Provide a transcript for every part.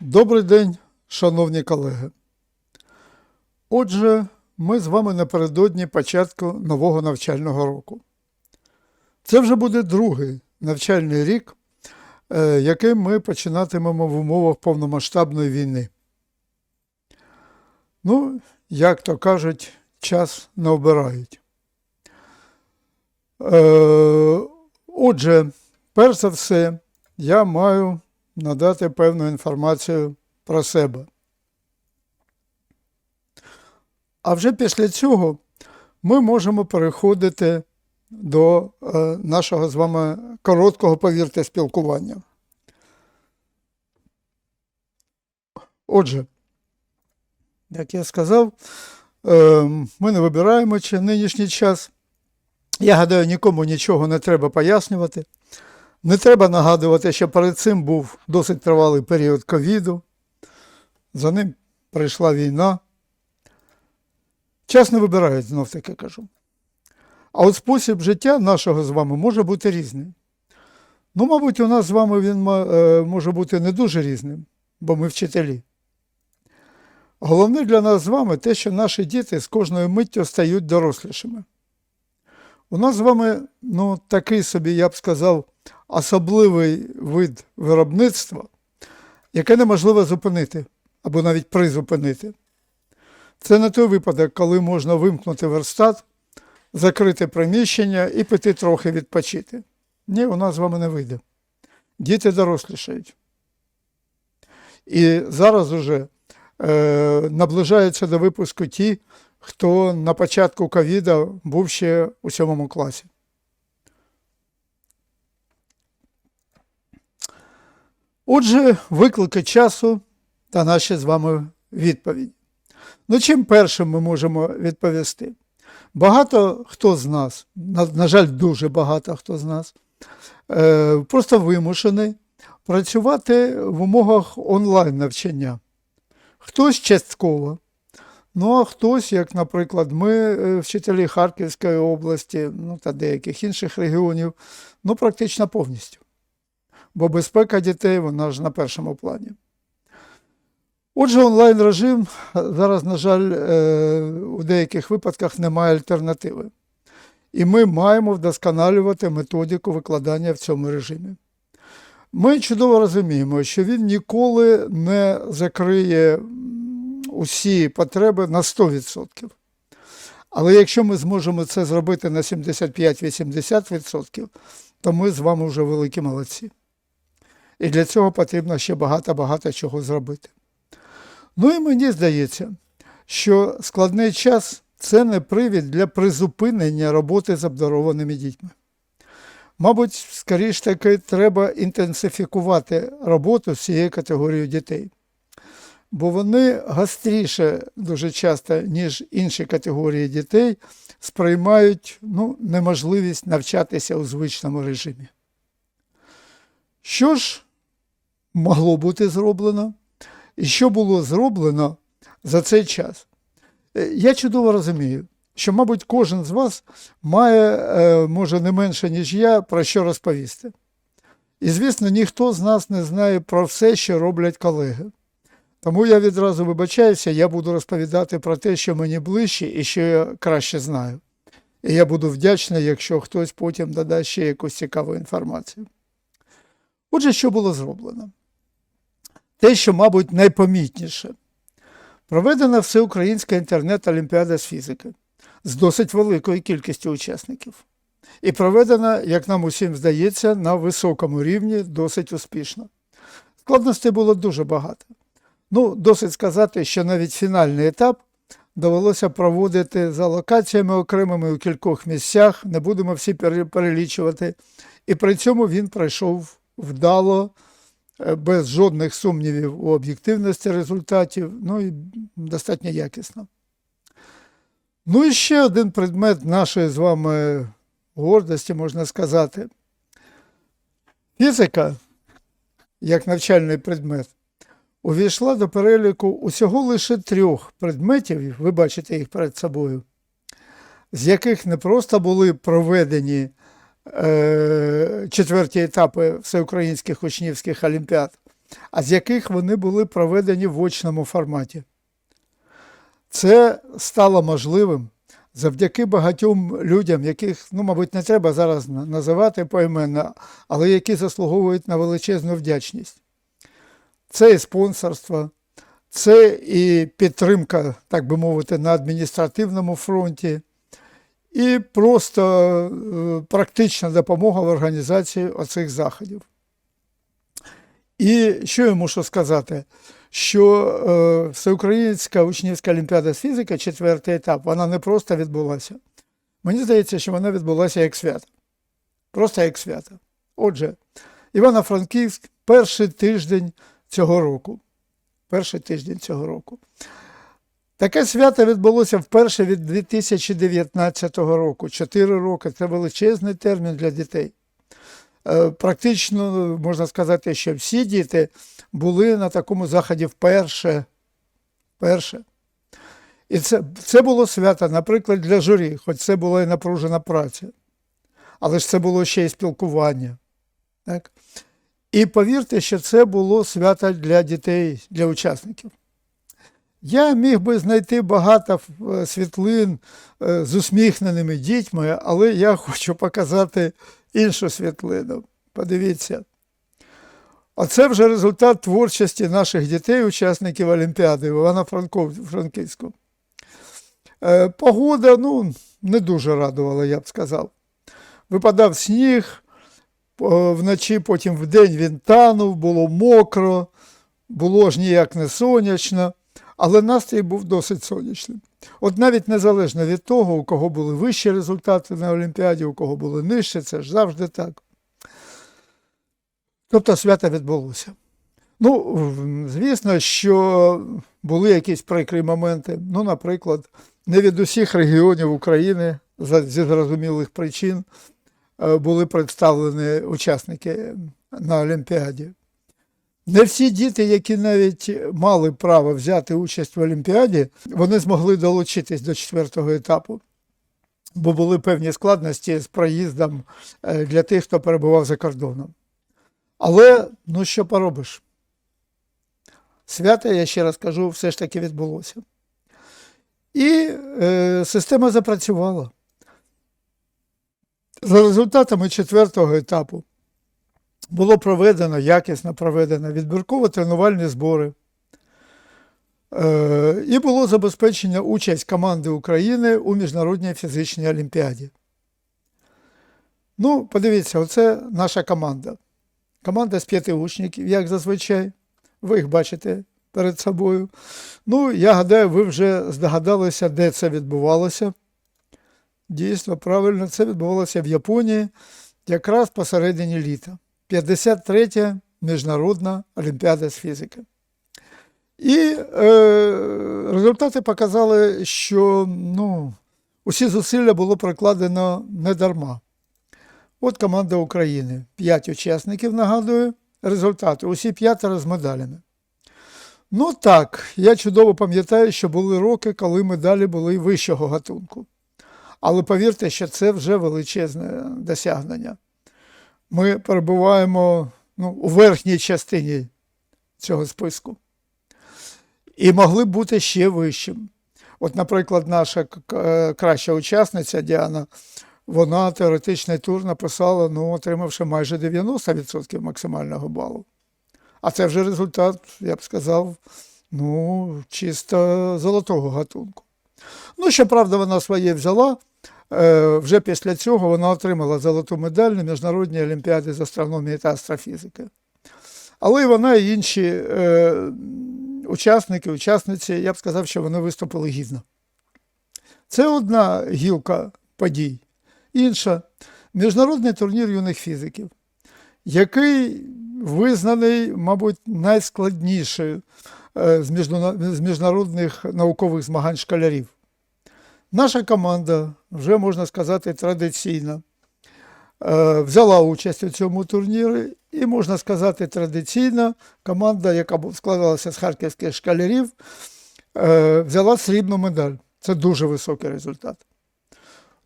Добрий день, шановні колеги. Отже, ми з вами напередодні початку нового навчального року. Це вже буде другий навчальний рік, е, який ми починатимемо в умовах повномасштабної війни. Ну, як то кажуть, час не обирають. Е, Отже, перш за все, я маю надати певну інформацію про себе. А вже після цього ми можемо переходити до е, нашого з вами короткого, повірте, спілкування. Отже, як я сказав, е, ми не вибираємо чи нинішній час. Я гадаю, нікому нічого не треба пояснювати. Не треба нагадувати, що перед цим був досить тривалий період ковіду, за ним прийшла війна. Час не вибирають, знов таки кажу. А от спосіб життя нашого з вами може бути різним. Ну, мабуть, у нас з вами він е, може бути не дуже різним, бо ми вчителі. Головне для нас з вами те, що наші діти з кожною миттю стають дорослішими. У нас з вами ну, такий собі, я б сказав, особливий вид виробництва, яке неможливо зупинити або навіть призупинити. Це не той випадок, коли можна вимкнути верстат, закрити приміщення і піти трохи відпочити. Ні, у нас з вами не вийде. Діти дорослішають. І зараз уже е, наближаються до випуску ті, хто на початку ковіда був ще у сьомому класі. Отже, виклики часу та наші з вами відповіді. Ну, чим першим ми можемо відповісти? Багато хто з нас, на, на жаль, дуже багато хто з нас, е, просто вимушений працювати в умовах онлайн навчання. Хтось частково, ну а хтось, як, наприклад, ми, е, вчителі Харківської області, ну та деяких інших регіонів, ну практично повністю. Бо безпека дітей, вона ж на першому плані. Отже, онлайн режим зараз, на жаль, е, у деяких випадках немає альтернативи. І ми маємо вдосконалювати методику викладання в цьому режимі. Ми чудово розуміємо, що він ніколи не закриє усі потреби на 100%. Але якщо ми зможемо це зробити на 75-80%, то ми з вами вже великі молодці. І для цього потрібно ще багато-багато чого зробити. Ну і мені здається, що складний час це не привід для призупинення роботи з обдарованими дітьми. Мабуть, скоріш таки, треба інтенсифікувати роботу з цією категорією дітей, бо вони гостріше дуже часто, ніж інші категорії дітей, сприймають ну, неможливість навчатися у звичному режимі. Що ж могло бути зроблено? І що було зроблено за цей час? Е, Я чудово розумію, що, мабуть, кожен з вас має, е, може, не менше, ніж я, про що розповісти. І, звісно, ніхто з нас не знає про все, що роблять колеги. Тому я відразу вибачаюся, я буду розповідати про те, що мені ближче і що я краще знаю. І я буду вдячний, якщо хтось потім додасть ще якусь цікаву інформацію. Отже, що було зроблено? Те, що, мабуть, найпомітніше. Проведена всеукраїнська інтернет-олімпіада з фізики з досить великою кількістю учасників. І проведена, як нам усім здається, на високому рівні досить успішно. Складностей було дуже багато. Ну, досить сказати, що навіть фінальний етап довелося проводити за локаціями окремими у кількох місцях, не будемо всі пере- перелічувати. І при цьому він пройшов вдало, без жодних сумнівів у об'єктивності результатів, ну і достатньо якісно. Ну і ще один предмет нашої з вами гордості, можна сказати. Фізика, як навчальний предмет, увійшла до переліку усього лише трьох предметів, ви бачите їх перед собою, з яких не просто були проведені е, четверті етапи всеукраїнських учнівських олімпіад, а з яких вони були проведені в очному форматі. Це стало можливим завдяки багатьом людям, яких, ну, мабуть, не треба зараз називати поіменно, але які заслуговують на величезну вдячність. Це і спонсорство, це і підтримка, так би мовити, на адміністративному фронті, і просто е, практична допомога в організації оцих заходів. І що я мушу сказати? Що е, Всеукраїнська учнівська олімпіада з фізики, четвертий етап, вона не просто відбулася. Мені здається, що вона відбулася як свято. Просто як свято. Отже, Івано-Франківськ перший тиждень цього року. Перший тиждень цього року. Таке свято відбулося вперше від 2019 року. Чотири роки це величезний термін для дітей. Е, Практично можна сказати, що всі діти були на такому заході вперше. вперше. І це, це було свято, наприклад, для журі, хоч це була і напружена праця. Але ж це було ще й спілкування. Так? І повірте, що це було свято для дітей, для учасників. Я міг би знайти багато е, світлин е, з усміхненими дітьми, але я хочу показати іншу світлину. Подивіться. Оце вже результат творчості наших дітей, учасників Олімпіади в Івано-Франківську. Е, Погода ну, не дуже радувала, я б сказав. Випадав сніг, вночі, потім вдень він танув, було мокро, було ж ніяк не сонячно, але настрій був досить сонячним. От навіть незалежно від того, у кого були вищі результати на Олімпіаді, у кого були нижчі, це ж завжди так. Тобто свято відбулося. Ну, звісно, що були якісь прикрі моменти. Ну, наприклад, не від усіх регіонів України зі зрозумілих причин е, були представлені учасники на Олімпіаді. Не всі діти, які навіть мали право взяти участь в Олімпіаді, вони змогли долучитись до четвертого етапу, бо були певні складності з проїздом е, для тих, хто перебував за кордоном. Але ну що поробиш? Свято, я ще раз кажу, все ж таки відбулося. І е, система запрацювала. За результатами четвертого етапу було проведено, якісно проведено відбірково-тренувальні збори. Е, і було забезпечено участь команди України у Міжнародній фізичній олімпіаді. Ну, подивіться, оце наша команда. Команда з п'яти учнів, як зазвичай. Ви їх бачите перед собою. Ну, я гадаю, ви вже здогадалися, де це відбувалося. Дійсно, правильно, це відбувалося в Японії якраз посередині літа. 53-я міжнародна олімпіада з фізики. І е, результати показали, що ну, усі зусилля було прикладено не дарма. От команда України. П'ять учасників, нагадую, результати. Усі п'ятеро з медалями. Ну так, я чудово пам'ятаю, що були роки, коли медалі були вищого гатунку. Але повірте, що це вже величезне досягнення. Ми перебуваємо ну, у верхній частині цього списку. І могли б бути ще вищим. От, наприклад, наша к- краща учасниця Діана, вона теоретичний тур написала, ну, отримавши майже 90% максимального балу. А це вже результат, я б сказав, ну, чисто золотого гатунку. Ну, щоправда, вона своє взяла. Е, Вже після цього вона отримала золоту медаль на Міжнародній олімпіаді з астрономії та астрофізики. Але вона і інші е, учасники, учасниці, я б сказав, що вони виступили гідно. Це одна гілка подій. Інша міжнародний турнір юних фізиків, який визнаний, мабуть, найскладнішою е, з міжнародних наукових змагань школярів. Наша команда, вже можна сказати, традиційно е, взяла участь у цьому турнірі, і, можна сказати, традиційно команда, яка складалася з харківських школярів, е, взяла срібну медаль. Це дуже високий результат.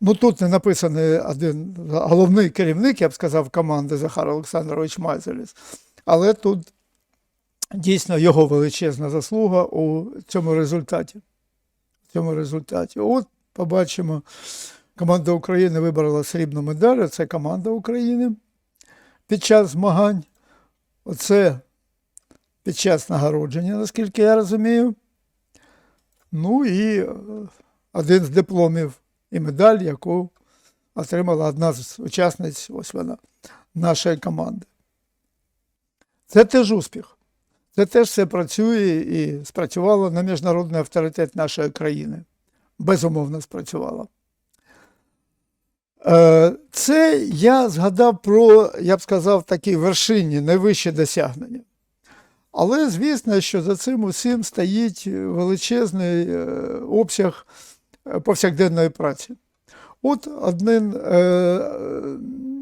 Ну тут не написаний один головний керівник, я б сказав, команди Захар Олександрович Майзеліс. Але тут дійсно його величезна заслуга у цьому результаті. Цьому результаті. От побачимо, команда України вибрала срібну медаль. Це команда України під час змагань. Оце під час нагородження, наскільки я розумію. Ну і е, один з дипломів і медаль, яку отримала одна з учасниць, ось вона, нашої команди. Це теж успіх. Це теж все працює і спрацювало на міжнародний авторитет нашої країни. Безумовно, спрацювало. Е, Це я згадав про, я б сказав, такі вершинні, найвищі досягнення. Але звісно, що за цим усім стоїть величезний е, обсяг е, повсякденної праці. От один,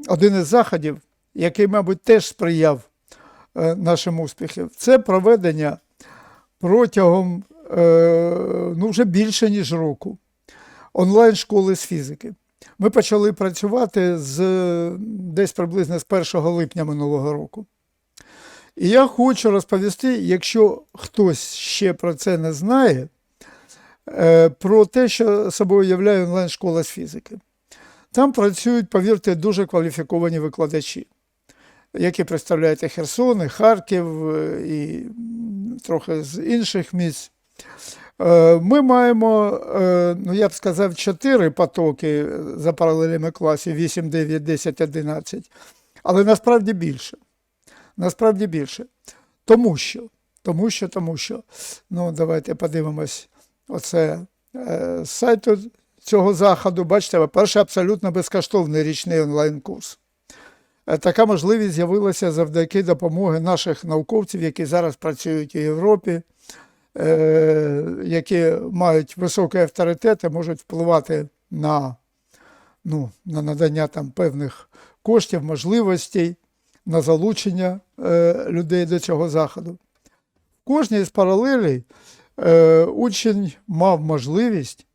один із заходів, який, мабуть, теж сприяв нашим успіхам, це проведення протягом е, ну, вже більше ніж року онлайн-школи з фізики. Ми почали працювати з десь приблизно з 1 липня минулого року. І я хочу розповісти, якщо хтось ще про це не знає, е, про те, що собою являє онлайн-школа з фізики. Там працюють, повірте, дуже кваліфіковані викладачі, які представляють і Херсон, і Харків, і трохи з інших місць. Е, Ми маємо, е, ну я б сказав, чотири потоки за паралелями класів 8, 9, 10, 11, але насправді більше. Насправді більше. Тому що, тому що, тому що, ну давайте подивимось, оце е, з сайту цього заходу, бачите, по-перше, абсолютно безкоштовний річний онлайн-курс. Е, Така можливість з'явилася завдяки допомоги наших науковців, які зараз працюють у Європі, е, які мають високий авторитет і можуть впливати на, ну, на надання там певних коштів, можливостей, на залучення е, людей до цього заходу. Кожній з паралелей учень мав можливість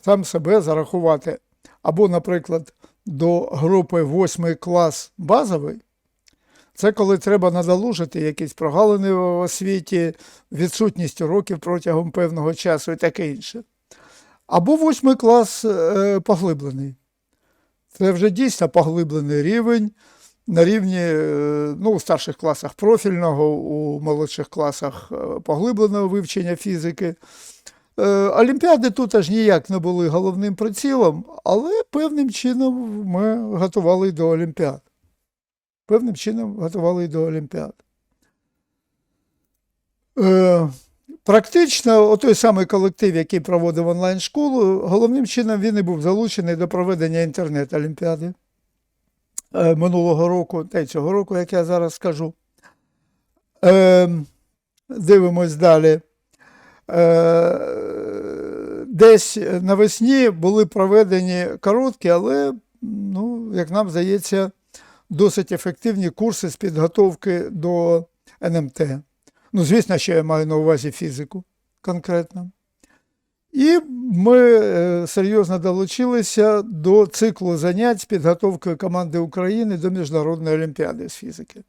сам себе зарахувати або, наприклад, до групи 8 клас базовий. Це коли треба надолужити якісь прогалини в освіті, відсутність уроків протягом певного часу і таке інше. Або восьмий клас е, поглиблений. Це вже дійсно поглиблений рівень на рівні е, ну, у старших класах профільного, у молодших класах е, поглибленого вивчення фізики. Е, Олімпіади тут аж ніяк не були головним прицілом, але певним чином ми готували до Олімпіад. Певним чином готували до Олімпіад. Е, Практично той самий колектив, який проводив онлайн-школу, головним чином він і був залучений до проведення інтернет-олімпіади е, минулого року та й цього року, як я зараз скажу. Е, Дивимось далі. Десь навесні були проведені короткі, але, ну, як нам здається, досить ефективні курси з підготовки до НМТ. Ну, звісно, що я маю на увазі фізику конкретно. І ми е, серйозно долучилися до циклу занять з підготовкою команди України до Міжнародної олімпіади з фізики.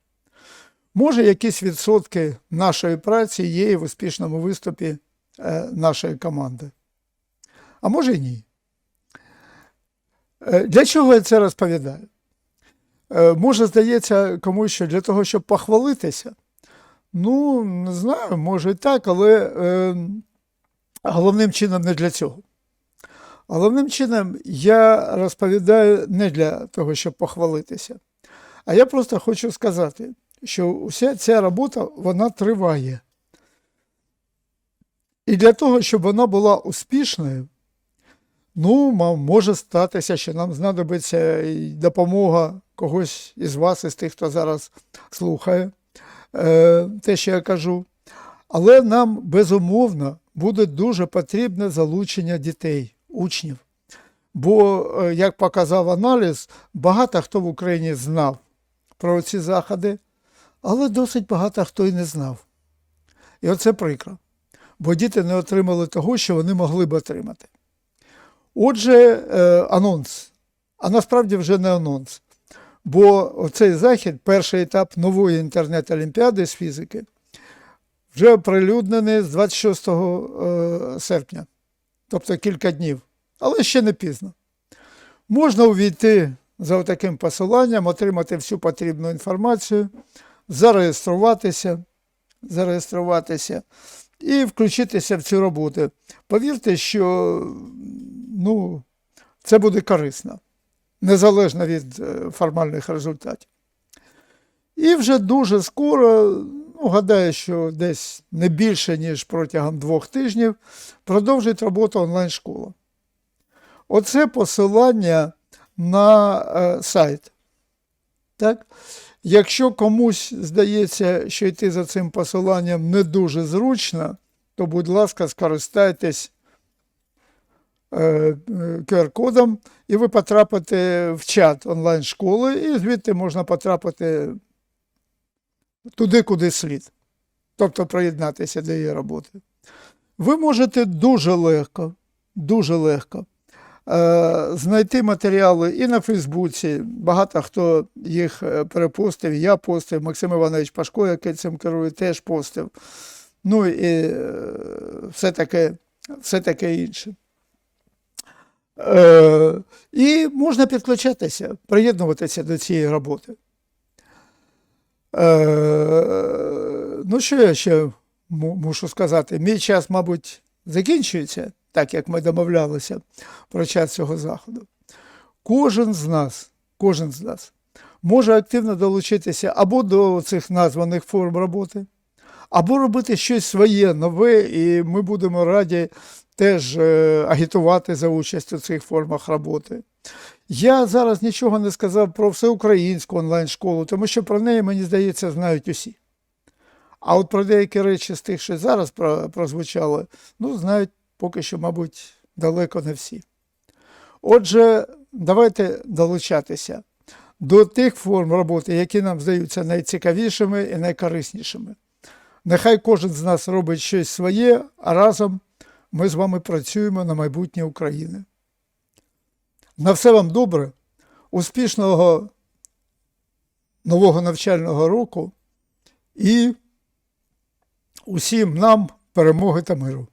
Може, якісь відсотки нашої праці є в успішному виступі е, нашої команди. А може й ні. Е, Для чого я це розповідаю? Е, Може, здається комусь, що для того, щоб похвалитися. Ну, не знаю, може і так, але е, головним чином не для цього. Головним чином я розповідаю не для того, щоб похвалитися. А я просто хочу сказати, що вся ця робота вона триває. І для того, щоб вона була успішною, ну, може статися, що нам знадобиться допомога когось із вас, із тих, хто зараз слухає е, те, що я кажу. Але нам безумовно буде дуже потрібне залучення дітей, учнів. Бо, е, як показав аналіз, багато хто в Україні знав про ці заходи, але досить багато хто і не знав. І оце прикро. Бо діти не отримали того, що вони могли б отримати. Отже, е, анонс. А насправді вже не анонс. Бо цей захід, перший етап нової інтернет-олімпіади з фізики, вже оприлюднений з 26 е, серпня, тобто кілька днів, але ще не пізно. Можна увійти за таким посиланням, отримати всю потрібну інформацію, зареєструватися, зареєструватися і включитися в цю роботу. Повірте, що ну, це буде корисно, незалежно від е, формальних результатів. І вже дуже скоро, ну, гадаю, що десь не більше, ніж протягом двох тижнів, продовжить роботу онлайн-школа. Оце посилання на е, сайт. Так? Якщо комусь здається, що йти за цим посиланням не дуже зручно, то, будь ласка, скористайтесь QR-кодом, і ви потрапите в чат онлайн-школи, і звідти можна потрапити туди, куди слід. Тобто приєднатися до її роботи. Ви можете дуже легко, дуже легко е, знайти матеріали і на Фейсбуці. Багато хто їх е, перепостив, я постив, Максим Іванович Пашко, який цим керує, теж постив. Ну і е, все все таке інше. Е, і можна підключатися, приєднуватися до цієї роботи. Е, ну, що я ще му- мушу сказати? Мій час, мабуть, закінчується, так як ми домовлялися про час цього заходу. Кожен з нас, кожен з нас може активно долучитися або до цих названих форм роботи, або робити щось своє нове, і ми будемо раді теж е, агітувати за участь у цих формах роботи. Я зараз нічого не сказав про всеукраїнську онлайн-школу, тому що про неї, мені здається, знають усі. А от про деякі речі з тих, що зараз прозвучали, ну, знають поки що, мабуть, далеко не всі. Отже, давайте долучатися до тих форм роботи, які нам здаються найцікавішими і найкориснішими. Нехай кожен з нас робить щось своє, а разом ми з вами працюємо на майбутнє України. На все вам добре, успішного нового навчального року і усім нам перемоги та миру.